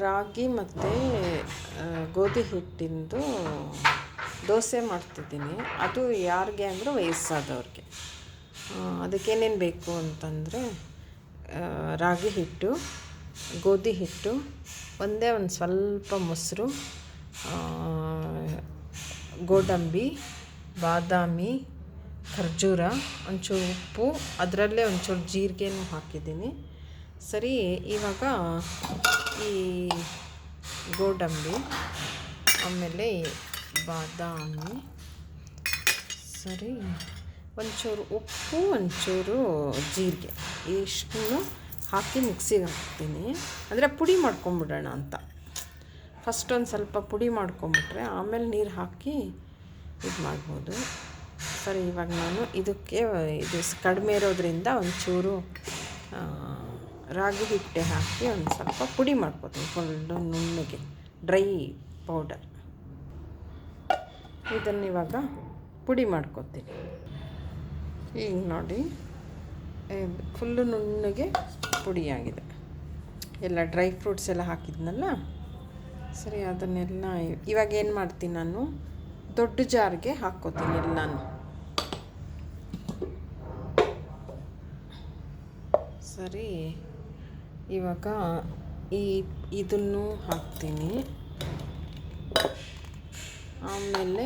ರಾಗಿ ಮತ್ತು ಗೋಧಿ ಹಿಟ್ಟಿಂದು ದೋಸೆ ಮಾಡ್ತಿದ್ದೀನಿ. ಅದು ಯಾರಿಗೆ ಅಂದರೆ ವಯಸ್ಸಾದವ್ರಿಗೆ. ಅದಕ್ಕೇನೇನು ಬೇಕು ಅಂತಂದರೆ ರಾಗಿ ಹಿಟ್ಟು, ಗೋಧಿ ಹಿಟ್ಟು, ಒಂದೇ ಒಂದು ಸ್ವಲ್ಪ ಮೊಸರು ಗೋಡಂಬಿ, ಬಾದಾಮಿ, ಖರ್ಜೂರ, ಒಂಚೂರು ಉಪ್ಪು, ಅದರಲ್ಲೇ ಒಂಚೂರು ಜೀರಿಗೆನೂ ಹಾಕಿದ್ದೀನಿ. ಸರಿ, ಇವಾಗ ಈ ಗೋಡಂಬಿ, ಆಮೇಲೆ ಬಾದಾಮಿ. ಸರಿ, ಒಂಚೂರು ಉಪ್ಪು, ಒಂಚೂರು ಜೀರಿಗೆ. ಇಷ್ಟನ್ನು ಹಾಕಿ ಮಿಕ್ಸಿಗೆ ಹಾಕ್ತೀನಿ. ಅಂದರೆ ಪುಡಿ ಮಾಡ್ಕೊಂಬಿಡೋಣ ಅಂತ. ಫಸ್ಟ್ ಒಂದು ಸ್ವಲ್ಪ ಪುಡಿ ಮಾಡ್ಕೊಂಬಿಟ್ರೆ ಆಮೇಲೆ ನೀರು ಹಾಕಿ ಇದು ಮಾಡ್ಬೋದು. ಸರಿ, ಇವಾಗ ನಾನು ಇದಕ್ಕೆ, ಇದು ಕಡಿಮೆ ಇರೋದ್ರಿಂದ ಒಂಚೂರು ರಾಗಿ ಹಿಟ್ಟೆ ಹಾಕಿ ಒಂದು ಸ್ವಲ್ಪ ಪುಡಿ ಮಾಡ್ಕೋತೀವಿ ಫುಲ್ಲು ನುಣ್ಣಗೆ, ಡ್ರೈ ಪೌಡರ್. ಇದನ್ನು ಇವಾಗ ಪುಡಿ ಮಾಡ್ಕೋತೀನಿ. ಈಗ ನೋಡಿ ಫುಲ್ಲು ನುಣ್ಣಗೆ ಪುಡಿಯಾಗಿದೆ. ಎಲ್ಲ ಡ್ರೈ ಫ್ರೂಟ್ಸ್ ಎಲ್ಲ ಹಾಕಿದ್ನಲ್ಲ? ಸರಿ, ಅದನ್ನೆಲ್ಲ ಇವಾಗ ಏನು ಮಾಡ್ತೀನಿ ನಾನು? ದೊಡ್ಡ ಜಾರ್ಗೆ ಹಾಕ್ಕೋತೀನಿ ಎಲ್ಲನೂ. ಸರಿ. ಇವಾಗ ಈ ಇದನ್ನು ಹಾಕ್ತೀನಿ. ಆಮೇಲೆ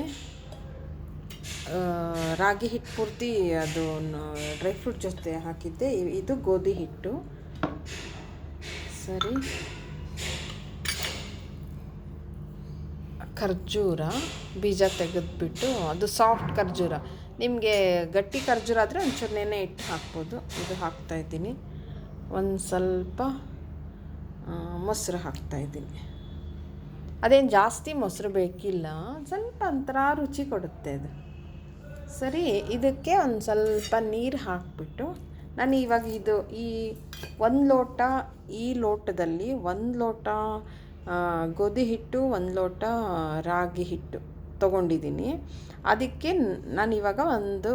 ರಾಗಿ ಹಿಟ್ಟು ಪೂರ್ತಿ ಅದು ಡ್ರೈ ಫ್ರೂಟ್ ಜೊತೆ ಹಾಕಿದ್ದೆ. ಇದು ಗೋಧಿ ಹಿಟ್ಟು. ಸರಿ. ಖರ್ಜೂರ, ಬೀಜ ತೆಗೆದುಬಿಟ್ಟು, ಅದು ಸಾಫ್ಟ್ ಖರ್ಜೂರ. ನಿಮಗೆ ಗಟ್ಟಿ ಖರ್ಜೂರ ಆದರೆ ಒಂಚೂರು ನೆನೆ ಇಟ್ಟು ಹಾಕ್ಬೋದು. ಇದು ಹಾಕ್ತಾಯಿದ್ದೀನಿ ಒಂದು ಸ್ವಲ್ಪ ಮೊಸರು ಹಾಕ್ತಾಯಿದ್ದೀನಿ ಅದೇನು ಜಾಸ್ತಿ ಮೊಸರು ಬೇಕಿಲ್ಲ, ಸ್ವಲ್ಪ ಒಂಥರ ರುಚಿ ಕೊಡುತ್ತೆ ಅದು. ಸರಿ, ಇದಕ್ಕೆ ಒಂದು ಸ್ವಲ್ಪ ನೀರು ಹಾಕಿಬಿಟ್ಟು, ನಾನು ಇವಾಗ ಇದು ಈ ಒಂದು ಲೋಟ, ಈ ಲೋಟದಲ್ಲಿ ಒಂದು ಲೋಟ ಗೋಧಿ ಹಿಟ್ಟು, ಒಂದು ಲೋಟ ರಾಗಿ ಹಿಟ್ಟು ತೊಗೊಂಡಿದ್ದೀನಿ. ಅದಕ್ಕೆ ನಾನು ಇವಾಗ ಒಂದು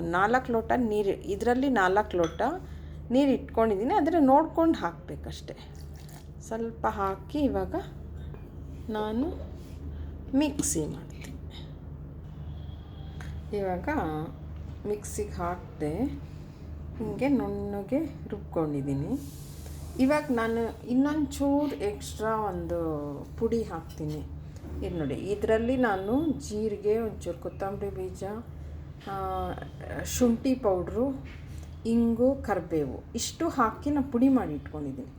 ನಾಲ್ಕು ಲೋಟ ನೀರು, ಇದರಲ್ಲಿ ನಾಲ್ಕು ಲೋಟ ನೀರು ಇಟ್ಕೊಂಡಿದ್ದೀನಿ ಆದರೆ ನೋಡ್ಕೊಂಡು ಹಾಕಬೇಕಷ್ಟೆ. ಸ್ವಲ್ಪ ಹಾಕಿ ಇವಾಗ ನಾನು ಮಿಕ್ಸಿ ಮಾಡ್ತೀನಿ. ಇವಾಗ ಮಿಕ್ಸಿಗೆ ಹಾಕಿದೆ ಹೀಗೆ ನುಣ್ಣಗೆ ರುಬ್ಕೊಂಡಿದ್ದೀನಿ ಇವಾಗ ನಾನು ಇನ್ನೊಂದು ಚೂರು ಎಕ್ಸ್ಟ್ರಾ ಒಂದು ಪುಡಿ ಹಾಕ್ತೀನಿ. ಇದು ನೋಡಿ, ಇದರಲ್ಲಿ ನಾನು ಜೀರಿಗೆ, ಒಂಚೂರು ಕೊತ್ತಂಬರಿ ಬೀಜ ಶುಂಠಿ ಪೌಡ್ರು ಇಂಗು ಕರಿಬೇವು. ಇಷ್ಟು ಹಾಕಿ ನಾನು ಪುಡಿ ಮಾಡಿ ಇಟ್ಕೊಂಡಿದ್ದೀನಿ.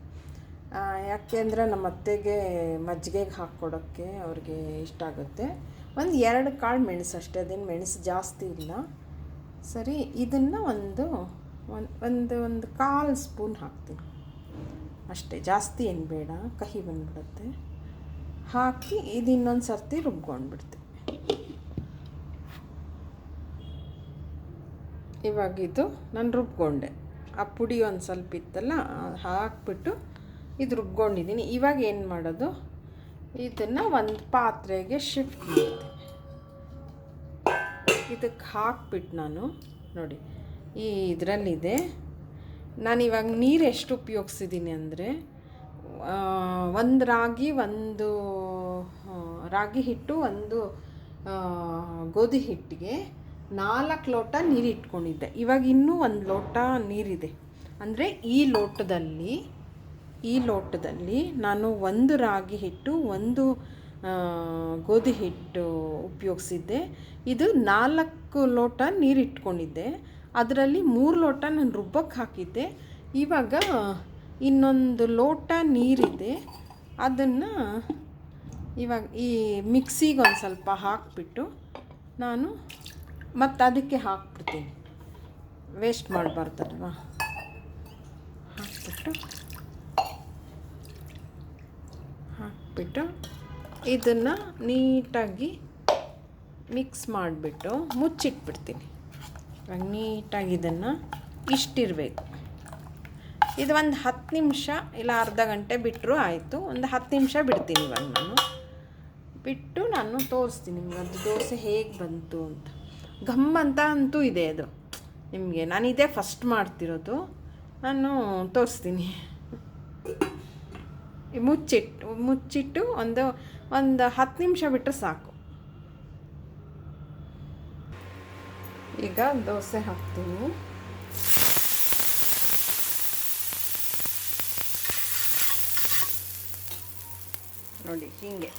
ಯಾಕೆ ಅಂದರೆ ನಮ್ಮ ಅತ್ತೆಗೆ ಮಜ್ಜಿಗೆಗೆ ಹಾಕ್ಕೊಡೋಕ್ಕೆ ಅವ್ರಿಗೆ ಇಷ್ಟ ಆಗುತ್ತೆ. ಒಂದು ಎರಡು ಕಾಳು ಮೆಣಸು ಅಷ್ಟೇ, ಅದೇನು ಮೆಣಸು ಜಾಸ್ತಿ ಇಲ್ಲ. ಸರಿ, ಇದನ್ನು ಒಂದು ಒಂದು ಒಂದು ಕಾಲು ಸ್ಪೂನ್ ಹಾಕ್ತೀನಿ. ಅಷ್ಟೇ, ಜಾಸ್ತಿ ಏನು ಬೇಡ, ಕಹಿ ಬಂದ್ಬಿಡುತ್ತೆ. ಹಾಕಿ ಇದು ಇನ್ನೊಂದು ಸರ್ತಿ ರುಬ್ಕೊಂಡ್ಬಿಡ್ತೀನಿ. ಇವಾಗಿದು ನಾನು ರುಬ್ಕೊಂಡೆ. ಆ ಪುಡಿ ಒಂದು ಸ್ವಲ್ಪ ಇತ್ತಲ್ಲ ಹಾಕ್ಬಿಟ್ಟು ಇದು ರುಬ್ಕೊಂಡಿದ್ದೀನಿ ಇವಾಗ ಏನು ಮಾಡೋದು? ಇದನ್ನು ಒಂದು ಪಾತ್ರೆಗೆ ಶಿಫ್ಟ್ ಮಾಡಿದೆ. ಇದಕ್ಕೆ ಹಾಕ್ಬಿಟ್ಟು ನಾನು, ನೋಡಿ, ಈ ಇದರಲ್ಲಿದೆ. ನಾನು ಇವಾಗ ನೀರು ಎಷ್ಟು ಉಪಯೋಗಿಸಿದ್ದೀನಿ ಅಂದರೆ ಒಂದು ರಾಗಿ ಒಂದು ರಾಗಿ ಹಿಟ್ಟು, ಒಂದು ಗೋಧಿ ಹಿಟ್ಟಿಗೆ ನಾಲ್ಕು ಲೋಟ ನೀರು ಇಟ್ಕೊಂಡಿದ್ದೆ. ಇವಾಗ ಇನ್ನೂ ಒಂದು ಲೋಟ ನೀರಿದೆ. ಅಂದರೆ ಈ ಲೋಟದಲ್ಲಿ ಈ ಲೋಟದಲ್ಲಿ ನಾನು ಒಂದು ರಾಗಿ ಹಿಟ್ಟು, ಒಂದು ಗೋಧಿ ಹಿಟ್ಟು ಉಪಯೋಗಿಸಿದ್ದೆ. ಇದು ನಾಲ್ಕು ಲೋಟ ನೀರು ಇಟ್ಕೊಂಡಿದ್ದೆ. ಅದರಲ್ಲಿ ಮೂರು ಲೋಟ ನಾನು ರುಬ್ಬಕ್ಕೆ ಹಾಕಿದ್ದೆ. ಇವಾಗ ಇನ್ನೊಂದು ಲೋಟ ನೀರಿದೆ. ಅದನ್ನು ಇವಾಗ ಈ ಮಿಕ್ಸಿಗೆ ಒಂದು ಸ್ವಲ್ಪ ಹಾಕಿಬಿಟ್ಟು ನಾನು ಮತ್ತು ಅದಕ್ಕೆ ಹಾಕ್ಬಿಡ್ತೀನಿ. ವೇಸ್ಟ್ ಮಾಡಬಾರ್ದಲ್ವ? ಹಾಕ್ಬಿಟ್ಟು ಹಾಕ್ಬಿಟ್ಟು ಇದನ್ನು ನೀಟಾಗಿ ಮಿಕ್ಸ್ ಮಾಡಿಬಿಟ್ಟು ಮುಚ್ಚಿಟ್ಬಿಡ್ತೀನಿ. ಇವಾಗ ನೀಟಾಗಿ ಇದನ್ನು ಇಷ್ಟಿರಬೇಕು. ಇದು ಒಂದು ಹತ್ತು ನಿಮಿಷ ಇಲ್ಲ ಅರ್ಧ ಗಂಟೆ ಬಿಟ್ಟರೂ ಆಯಿತು. ಒಂದು ಹತ್ತು ನಿಮಿಷ ಬಿಡ್ತೀನಿ ಇವಾಗ ನಾನು. ಬಿಟ್ಟು ನಾನು ತೋರಿಸ್ತೀನಿ ನಿಮ್ಗೆ ಅದು ದೋಸೆ ಹೇಗೆ ಬಂತು ಅಂತ. ಘಮ್ ಅಂತ ಅಂತೂ ಇದೆ ಅದು. ನಿಮಗೆ ನಾನು ಇದೇ ಫಸ್ಟ್ ಮಾಡ್ತಿರೋದು. ನಾನು ತೋರಿಸ್ತೀನಿ. ಮುಚ್ಚಿಟ್ಟು ಮುಚ್ಚಿಟ್ಟು ಒಂದು ಒಂದು ಹತ್ತು ನಿಮಿಷ ಬಿಟ್ಟರೆ ಸಾಕು. ಈಗ ದೋಸೆ ಹಾಕ್ತೀನಿ. ನೋಡಿ, ಹೀಗೆ.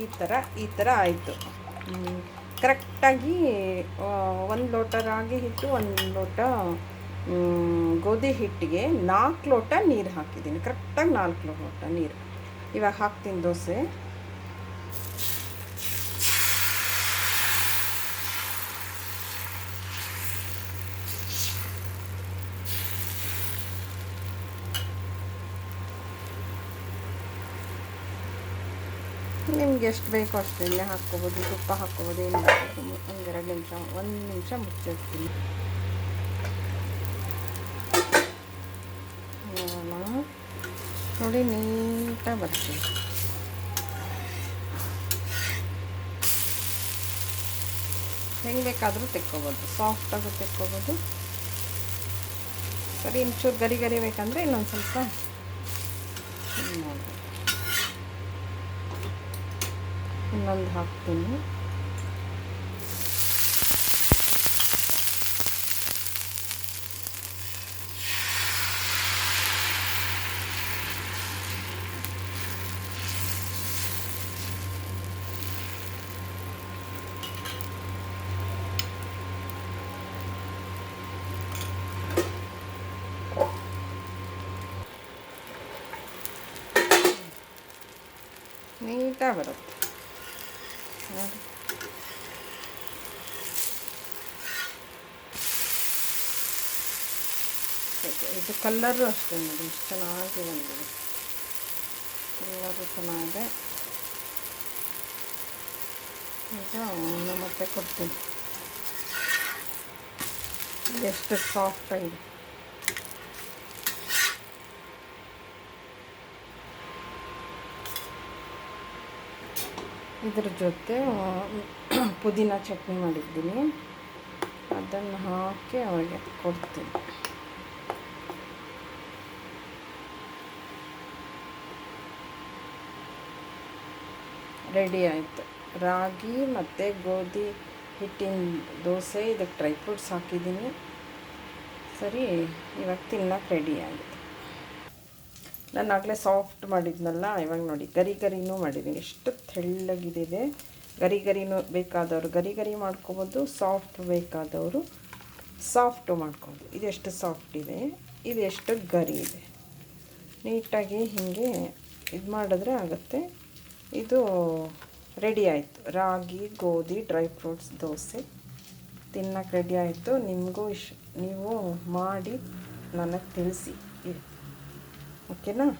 ಈ ಥರ ಈ ಥರ ಆಯಿತು. ಕರೆಕ್ಟಾಗಿ ಒಂದು ಲೋಟ ರಾಗಿ ಹಿಟ್ಟು, ಒಂದು ಲೋಟ ಗೋಧಿ ಹಿಟ್ಟಿಗೆ ನಾಲ್ಕು ಲೋಟ ನೀರು ಹಾಕಿದ್ದೀನಿ. ಕರೆಕ್ಟಾಗಿ ನಾಲ್ಕು ಲೋಟ ನೀರು. ಇವಾಗ ಹಾಕ್ತೀನಿ ದೋಸೆ. ನಿಮ್ಗೆ ಎಷ್ಟು ಬೇಕೋ ಅಷ್ಟು ಎಣ್ಣೆ ಹಾಕ್ಕೋಬೋದು, ತುಪ್ಪ ಹಾಕ್ಕೋಬೋದು ಏನು ಒಂದೆರಡು ನಿಮಿಷ, ಒಂದು ನಿಮಿಷ ಮುಚ್ಚಿರ್ತೀನಿ. ನೋಡಿ, ನೀಟಾಗಿ ಬರ್ತೀನಿ ಹೆಂಗೆ ಬೇಕಾದರೂ ತೆಕ್ಕೋಬೋದು. ಸಾಫ್ಟಾಗೂ ತೆಕ್ಕೋಬೋದು. ಸರಿ ಇಂಚೂರು ಗರಿ ಗರಿ ಬೇಕಂದರೆ ಇನ್ನೊಂದು ಸ್ವಲ್ಪ ಇದು ಮಾಡ್ಬೇಕು. ಇನ್ನೊಂದು ಹಾಕ್ತೀನಿ ನೀಟಾಗಿ ಬರುತ್ತೆ ನೋಡಿ ಇದು ಕಲ್ಲರು ಅಷ್ಟೇ ನೋಡಿ, ಇಷ್ಟು ಚೆನ್ನಾಗಿ ಬಂದಿದೆ. ಕಲ್ಲರು ಚೆನ್ನಾಗಿದೆ. ಈಗ ಅವನ್ನ ಮತ್ತೆ ಕೊಡ್ತೀನಿ. ಎಷ್ಟು ಸಾಫ್ಟ್ ಇದ್ರ ಜೊತೆ ಪುದೀನ ಚಟ್ನಿ ಮಾಡಿದ್ದೀನಿ. ಅದನ್ನು ಹಾಕಿ ಅವರಿಗೆ ಕೊಡ್ತೀನಿ. ರೆಡಿ ಆಯಿತು. ರಾಗಿ ಮತ್ತು ಗೋಧಿ ಹಿಟ್ಟಿನ ದೋಸೆ, ಇದಕ್ಕೆ ಡ್ರೈ ಫ್ರೂಟ್ಸ್ ಹಾಕಿದ್ದೀನಿ. ಸರಿ, ಇವಾಗ ತಿನ್ನಕ್ಕೆ ರೆಡಿ ಆಗಿದೆ ನಾನು ಆಗಲೇ ಸಾಫ್ಟ್ ಮಾಡಿದ್ನಲ್ಲ, ಇವಾಗ ನೋಡಿ. ಗರಿ ಗರಿನೂ ಮಾಡಿದ್ದೀನಿ ಎಷ್ಟು ತೆಳ್ಳಗಿದೆ ಗರಿ ಗರಿನೂ ಬೇಕಾದವರು. ಗರಿ ಗರಿ ಮಾಡ್ಕೊಬೋದು ಸಾಫ್ಟ್ ಬೇಕಾದವರು ಸಾಫ್ಟು ಮಾಡ್ಕೊಬೋದು. ಇದೆಷ್ಟು ಸಾಫ್ಟ್ ಇದೆ. ಇದು ಎಷ್ಟು ಗರಿ ಇದೆ. ನೀಟಾಗಿ ಹೀಗೆ ಇದು ಮಾಡಿದ್ರೆ ಆಗುತ್ತೆ. ಇದು ರೆಡಿ ಆಯಿತು. ರಾಗಿ, ಗೋಧಿ ಡ್ರೈ ಫ್ರೂಟ್ಸ್ ದೋಸೆ ತಿನ್ನಕ್ಕೆ ರೆಡಿ ಆಯಿತು. ನಿಮಗೂ ಇಶ್ ನೀವು ಮಾಡಿ ನನಗೆ ತಿಳಿಸಿ. Okey lah.